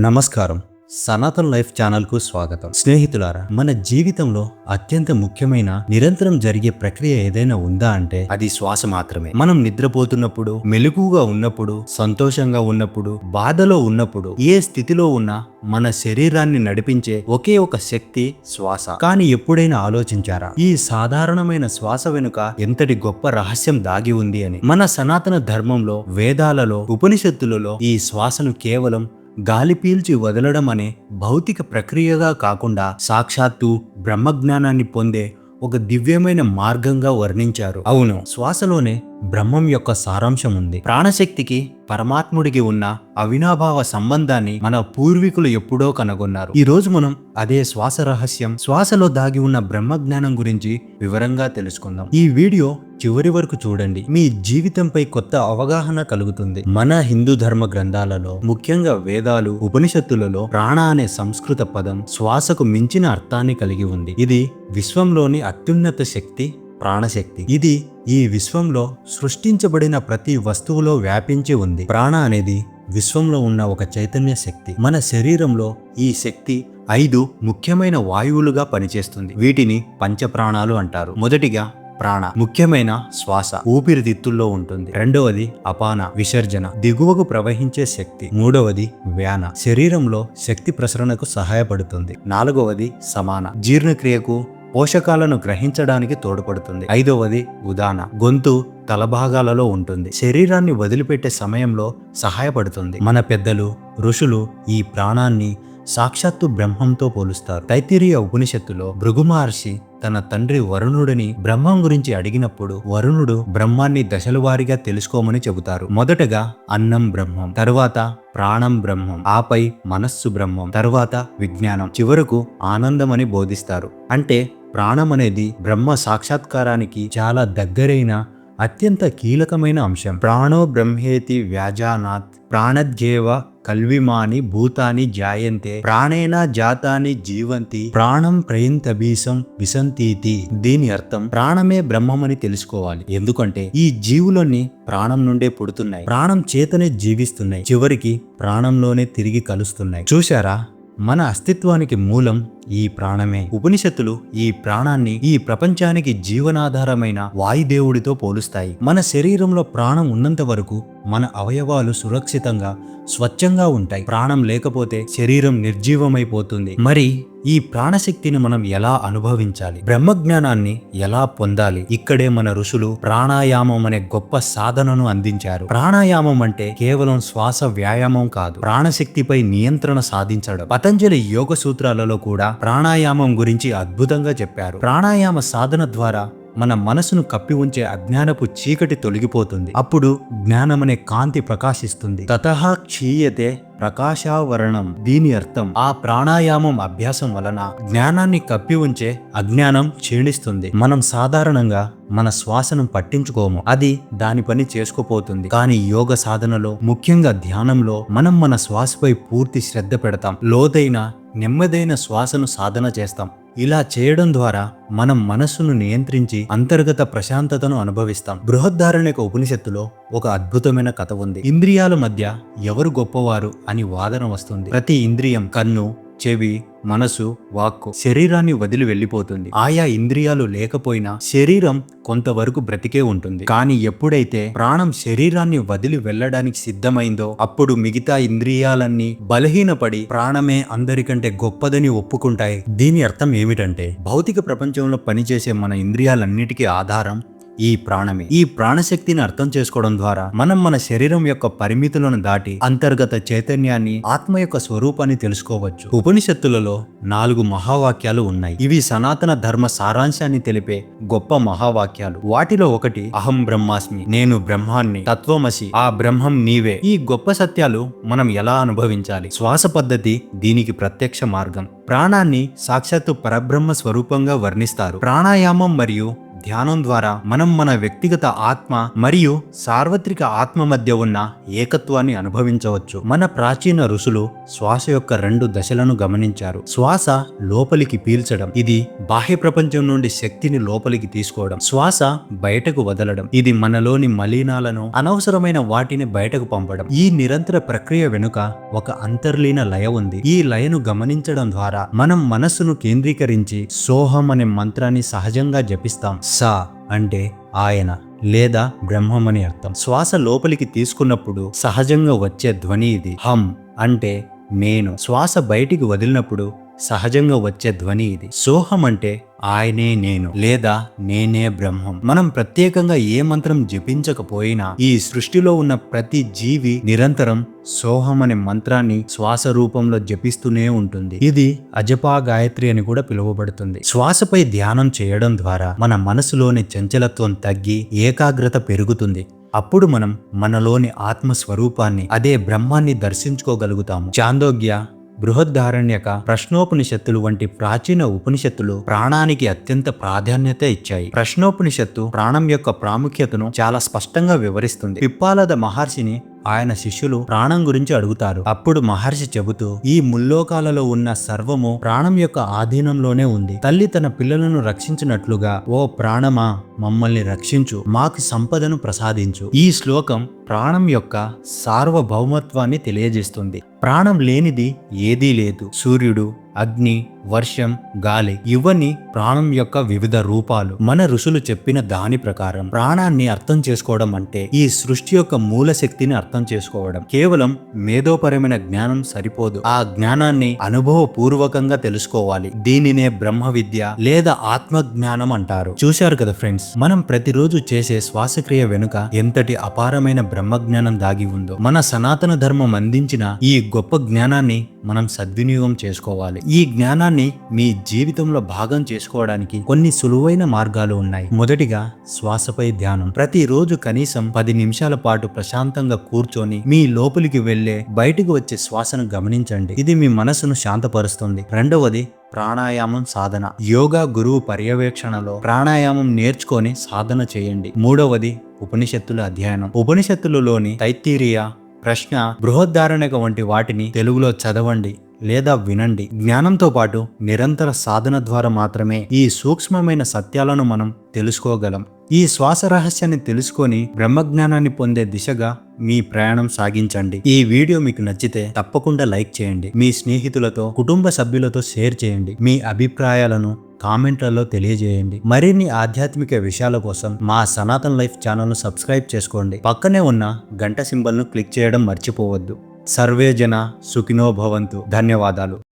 నమస్కారం. సనాతన్ లైఫ్ ఛానల్కు స్వాగతం. స్నేహితులారా మన జీవితంలో అత్యంత ముఖ్యమైన నిరంతరం జరిగే ప్రక్రియ ఏదైనా ఉందా అంటే అది శ్వాస మాత్రమే. మనం నిద్రపోతున్నప్పుడు మెలకుగా ఉన్నప్పుడు సంతోషంగా ఉన్నప్పుడు బాధలో ఉన్నప్పుడు ఏ స్థితిలో ఉన్నా మన శరీరాన్ని నడిపించే ఒకే ఒక శక్తి శ్వాస. కానీ ఎప్పుడైనా ఆలోచించారా? ఈ సాధారణమైన శ్వాస వెనుక ఎంతటి గొప్ప రహస్యం దాగి ఉంది అని? మన సనాతన ధర్మంలో వేదాలలో ఉపనిషత్తులలో ఈ శ్వాసను కేవలం గాలి పీల్చి వదలడం అనే భౌతిక ప్రక్రియగా కాకుండా సాక్షాత్తు బ్రహ్మజ్ఞానాన్ని పొందే ఒక దివ్యమైన మార్గంగా వర్ణించారు. అవును. శ్వాసలోనే బ్రహ్మం యొక్క సారాంశం ఉంది. ప్రాణశక్తికి పరమాత్ముడికి ఉన్న అవినాభావ సంబంధాన్ని మన పూర్వీకులు ఎప్పుడో కనుగొన్నారు. ఈ రోజు మనం అదే శ్వాస రహస్యం శ్వాసలో దాగి ఉన్న బ్రహ్మ జ్ఞానం గురించి వివరంగా తెలుసుకుందాం. ఈ వీడియో చివరి వరకు చూడండి. మీ జీవితంపై కొత్త అవగాహన కలుగుతుంది. మన హిందూ ధర్మ గ్రంథాలలో ముఖ్యంగా వేదాలు ఉపనిషత్తులలో ప్రాణ అనే సంస్కృత పదం శ్వాసకు మించిన అర్థాన్ని కలిగి ఉంది. ఇది విశ్వంలోని అత్యున్నత శక్తి ప్రాణశక్తి. ఇది ఈ విశ్వంలో సృష్టించబడిన ప్రతి వస్తువులో వ్యాపించి ఉంది. ప్రాణ అనేది విశ్వంలో ఉన్న ఒక చైతన్య శక్తి. మన శరీరంలో ఈ శక్తి ఐదు ముఖ్యమైన వాయువులుగా పనిచేస్తుంది. వీటిని పంచప్రాణాలు అంటారు. మొదటిగా ప్రాణ ముఖ్యమైన శ్వాస ఊపిరితిత్తుల్లో ఉంటుంది. రెండవది అపాన విసర్జన దిగువకు ప్రవహించే శక్తి. మూడవది వ్యాన శరీరంలో శక్తి ప్రసరణకు సహాయపడుతుంది. నాలుగవది సమాన జీర్ణక్రియకు పోషకాలను గ్రహించడానికి తోడ్పడుతుంది. ఐదవది ఉదాన. గొంతు తలభాగాలలో ఉంటుంది. శరీరాన్ని వదిలిపెట్టే సమయంలో సహాయపడుతుంది. మన పెద్దలు ఋషులు ఈ ప్రాణాన్ని సాక్షాత్తు బ్రహ్మంతో పోలుస్తారు. తైత్తిరీయ ఉపనిషత్తులో భృగు మహర్షి తన తండ్రి వరుణుడిని బ్రహ్మం గురించి అడిగినప్పుడు వరుణుడు బ్రహ్మాన్ని దశలవారీగా తెలుసుకోమని చెబుతారు. మొదటగా అన్నం బ్రహ్మం తరువాత ప్రాణం బ్రహ్మం ఆపై మనస్సు బ్రహ్మం తరువాత విజ్ఞానం. చివరకు ఆనందం అని బోధిస్తారు. అంటే ప్రాణం అనేది బ్రహ్మ సాక్షాత్కారానికి చాలా దగ్గరైన అత్యంత కీలకమైన అంశం. ప్రాణో బ్రహ్మేతి వ్యాజానాత్ ప్రాణద్యేవ కల్విమాని భూతాని జాయంతే ప్రాణేన జాతాని జీవంతి ప్రాణం ప్రయంతబీసం విసంతీతి. దీని అర్థం ప్రాణమే బ్రహ్మమని తెలుసుకోవాలి. ఎందుకంటే ఈ జీవులన్నీ ప్రాణం నుండే పుడుతున్నాయి. ప్రాణం చేతనే జీవిస్తున్నాయి. చివరికి ప్రాణంలోనే తిరిగి కలుస్తున్నాయి. చూశారా? మన అస్తిత్వానికి మూలం ఈ ప్రాణమే. ఉపనిషత్తులు ఈ ప్రాణాన్ని ఈ ప్రపంచానికి జీవనాధారమైన వాయుదేవుడితో పోలుస్తాయి. మన శరీరంలో ప్రాణం ఉన్నంత వరకు మన అవయవాలు సురక్షితంగా స్వచ్ఛంగా ఉంటాయి. ప్రాణం లేకపోతే శరీరం నిర్జీవమైపోతుంది. మరి ఈ ప్రాణశక్తిని మనం ఎలా అనుభవించాలి? బ్రహ్మజ్ఞానాన్ని ఎలా పొందాలి? ఇక్కడే మన ఋషులు ప్రాణాయామం అనే గొప్ప సాధనను అందించారు. ప్రాణాయామం అంటే కేవలం శ్వాస వ్యాయామం కాదు. ప్రాణశక్తిపై నియంత్రణ సాధించడం. పతంజలి యోగ సూత్రాలలో కూడా ప్రాణాయామం గురించి అద్భుతంగా చెప్పారు. ప్రాణాయామ సాధన ద్వారా మన మనసును కప్పి ఉంచే అజ్ఞానపు చీకటి తొలగిపోతుంది. అప్పుడు జ్ఞానమనే కాంతి ప్రకాశిస్తుంది. తతహ క్షీయతే ప్రకాశావరణం. దీని అర్థం ఆ ప్రాణాయామం అభ్యాసం వలన జ్ఞానాన్ని కప్పి ఉంచే అజ్ఞానం క్షీణిస్తుంది. మనం సాధారణంగా మన శ్వాసను పట్టించుకోము. అది దాని పని చేసుకుపోతుంది. కానీ యోగ సాధనలో ముఖ్యంగా ధ్యానంలో మనం మన శ్వాసపై పూర్తి శ్రద్ధ పెడతాం. లోతైన నెమ్మదైన శ్వాసను సాధన చేస్తాం. ఇలా చేయడం ద్వారా మనం మనస్సును నియంత్రించి అంతర్గత ప్రశాంతతను అనుభవిస్తాం. బృహద్ధారణిక ఉపనిషత్తులో ఒక అద్భుతమైన కథ ఉంది. ఇంద్రియాల మధ్య ఎవరు గొప్పవారు అని వాదన వస్తుంది. ప్రతి ఇంద్రియం కన్ను చెవి మనసు వాక్కు శరీరాన్ని వదిలి వెళ్ళిపోతుంది. ఆయా ఇంద్రియాలు లేకపోయినా శరీరం కొంతవరకు బ్రతికే ఉంటుంది. కానీ ఎప్పుడైతే ప్రాణం శరీరాన్ని వదిలి వెళ్ళడానికి సిద్ధమైందో అప్పుడు మిగతా ఇంద్రియాలన్నీ బలహీనపడి ప్రాణమే అందరికంటే గొప్పదని ఒప్పుకుంటాయి. దీని అర్థం ఏమిటంటే భౌతిక ప్రపంచంలో పనిచేసే మన ఇంద్రియాలన్నిటికీ ఆధారం ఈ ప్రాణమే. ఈ ప్రాణశక్తిని అర్థం చేసుకోవడం ద్వారా మనం మన శరీరం యొక్క పరిమితులను దాటి అంతర్గత చైతన్యాన్ని ఆత్మ యొక్క స్వరూపాన్ని తెలుసుకోవచ్చు. ఉపనిషత్తులలో నాలుగు మహావాక్యాలు ఉన్నాయి. ఇవి సనాతన ధర్మ సారాంశాన్ని తెలిపే గొప్ప మహావాక్యాలు. వాటిలో ఒకటి అహం బ్రహ్మాస్మి నేను బ్రహ్మాన్ని తత్వమసి ఆ బ్రహ్మం నీవే. ఈ గొప్ప సత్యాలు మనం ఎలా అనుభవించాలి? శ్వాస పద్ధతి దీనికి ప్రత్యక్ష మార్గం. ప్రాణాన్ని సాక్షాత్తు పరబ్రహ్మ స్వరూపంగా వర్ణిస్తారు. ప్రాణాయామం మరియు ధ్యానం ద్వారా మనం మన వ్యక్తిగత ఆత్మ మరియు సార్వత్రిక ఆత్మ మధ్య ఉన్న ఏకత్వాన్ని అనుభవించవచ్చు. మన ప్రాచీన ఋషులు శ్వాస యొక్క రెండు దశలను గమనించారు. శ్వాస లోపలికి పీల్చడం ఇది బాహ్య ప్రపంచం నుండి శక్తిని లోపలికి తీసుకోవడం. శ్వాస బయటకు వదలడం ఇది మనలోని మలినాలను అనవసరమైన వాటిని బయటకు పంపడం. ఈ నిరంతర ప్రక్రియ వెనుక ఒక అంతర్లీన లయ ఉంది. ఈ లయను గమనించడం ద్వారా మనం మనస్సును కేంద్రీకరించి సోహం అనే మంత్రాన్ని సహజంగా జపిస్తాం. సా అంటే ఆయన లేదా బ్రహ్మం అని అర్థం. శ్వాస లోపలికి తీసుకున్నప్పుడు సహజంగా వచ్చే ధ్వని ఇది. హం అంటే నేను. శ్వాస బయటికి వదిలినప్పుడు సహజంగా వచ్చే ధ్వని ఇది. సోహం అంటే ఆయనే నేను లేదా నేనే బ్రహ్మం. మనం ప్రత్యేకంగా ఏ మంత్రం జపించకపోయినా ఈ సృష్టిలో ఉన్న ప్రతి జీవి నిరంతరం సోహం అనే మంత్రాన్ని శ్వాస రూపంలో జపిస్తూనే ఉంటుంది. ఇది అజపా గాయత్రి అని కూడా పిలువబడుతుంది. శ్వాసపై ధ్యానం చేయడం ద్వారా మన మనసులోని చంచలత్వం తగ్గి ఏకాగ్రత పెరుగుతుంది. అప్పుడు మనం మనలోని ఆత్మ స్వరూపాన్ని అదే బ్రహ్మాన్ని దర్శించుకోగలుగుతాము. చాందోగ్య బృహద్ధారణ్యక ప్రశ్నోపనిషత్తులు వంటి ప్రాచీన ఉపనిషత్తులు ప్రాణానికి అత్యంత ప్రాధాన్యత ఇచ్చాయి. ప్రశ్నోపనిషత్తు ప్రాణం యొక్క ప్రాముఖ్యతను చాలా స్పష్టంగా వివరిస్తుంది. పిప్పాలద మహర్షిని ఆయన శిష్యులు ప్రాణం గురించి అడుగుతారు. అప్పుడు మహర్షి చెబుతూ ఈ ముల్లోకాలలో ఉన్న సర్వము ప్రాణం యొక్క ఆధీనంలోనే ఉంది. తల్లి తన పిల్లలను రక్షించినట్లుగా ఓ ప్రాణమా మమ్మల్ని రక్షించు. మాకు సంపదను ప్రసాదించు. ఈ శ్లోకం ప్రాణం యొక్క సార్వభౌమత్వాన్ని తెలియజేస్తుంది. ప్రాణం లేనిది ఏదీ లేదు. సూర్యుడు అగ్ని వర్షం గాలి ఇవన్నీ ప్రాణం యొక్క వివిధ రూపాలు. మన ఋషులు చెప్పిన దాని ప్రకారం ప్రాణాన్ని అర్థం చేసుకోవడం అంటే ఈ సృష్టి యొక్క మూల శక్తిని అర్థం చేసుకోవడం. కేవలం మేధోపరమైన జ్ఞానం సరిపోదు. ఆ జ్ఞానాన్ని అనుభవపూర్వకంగా తెలుసుకోవాలి. దీనినే బ్రహ్మ విద్య లేదా ఆత్మ జ్ఞానం అంటారు. చూశారు కదా ఫ్రెండ్స్ మనం ప్రతిరోజు చేసే శ్వాసక్రియ వెనుక ఎంతటి అపారమైన బ్రహ్మజ్ఞానం దాగి ఉందో. మన సనాతన ధర్మం అందించిన ఈ గొప్ప జ్ఞానాన్ని మనం సద్వినియోగం చేసుకోవాలి. ఈ జ్ఞానాన్ని మీ జీవితంలో భాగం చేసుకోవడానికి కొన్ని సులువైన మార్గాలు ఉన్నాయి. మొదటిగా శ్వాసపై ధ్యానం. ప్రతిరోజు కనీసం పది నిమిషాల పాటు ప్రశాంతంగా కూర్చొని మీ లోపలికి వెళ్ళే బయటకు వచ్చే శ్వాసను గమనించండి. ఇది మీ మనసును శాంతపరుస్తుంది. రెండవది ప్రాణాయామం సాధన. యోగా గురువు పర్యవేక్షణలో ప్రాణాయామం నేర్చుకొని సాధన చేయండి. మూడవది ఉపనిషత్తుల అధ్యయనం. ఉపనిషత్తులలోని తైత్తీరియ ప్రశ్న బృహద్ధారణక వంటి వాటిని తెలుగులో చదవండి. లేదా వినండి. జ్ఞానంతో పాటు నిరంతర సాధన ద్వారా మాత్రమే ఈ సూక్ష్మమైన సత్యాలను మనం తెలుసుకోగలం. ఈ శ్వాస రహస్యాన్ని తెలుసుకొని బ్రహ్మజ్ఞానాన్ని పొందే దిశగా మీ ప్రయాణం సాగించండి. ఈ వీడియో మీకు నచ్చితే తప్పకుండా లైక్ చేయండి. మీ స్నేహితులతో కుటుంబ సభ్యులతో షేర్ చేయండి. మీ అభిప్రాయాలను కామెంట్లలో తెలియజేయండి. మరిన్ని ఆధ్యాత్మిక విషయాల కోసం మా సనాతన్ లైఫ్ ఛానల్ను సబ్స్క్రైబ్ చేసుకోండి. పక్కనే ఉన్న గంట సింబల్ను క్లిక్ చేయడం మర్చిపోవద్దు. సర్వే జన సుఖినో భవంతు. ధన్యవాదాలు.